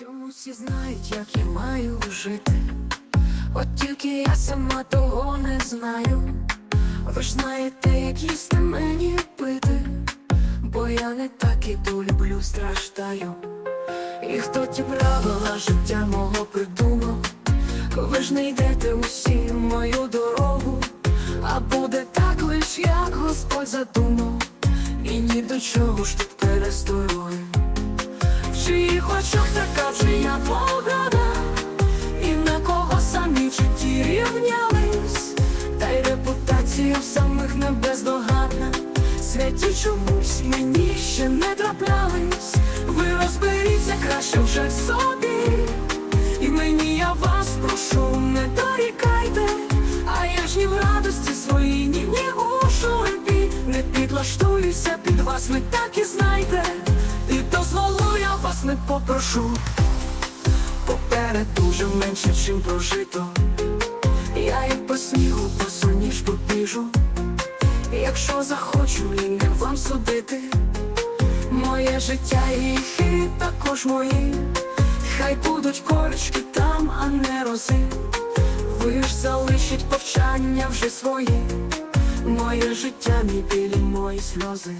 Чому всі знають, як я маю жити? От тільки я сама того не знаю. Ви ж знаєте, як їсти мені пити, бо я не так іду, люблю, страждаю. І хто ті правила життя мого придумав? Ви ж не йдете усі мою дорогу, а буде так лиш, як Господь задумав, і ні до чого ж тут перестою. В чиїх очах така вже я погана, і на кого самі в житті рівнялись, та й репутація в самих не бездоганна. Святі чомусь мені ще не траплялись. Ви розберіться краще вже в собі. І мені я вас прошу, не дорікайте, а я ж ні в радості своїй, ні, ні у журбі Не підлаштуюся під вас, ви так і знайте, вас не попрошу. Поперед дуже менше, чим прожито. Я і по снігу по ніж побіжу. Якщо захочу, і не вам судити. Моє життя і гріхи також мої. Хай будуть колючки там, а не рози. Ви ж залишіть повчання вже свої. Моє життя, мій білі мої сльози.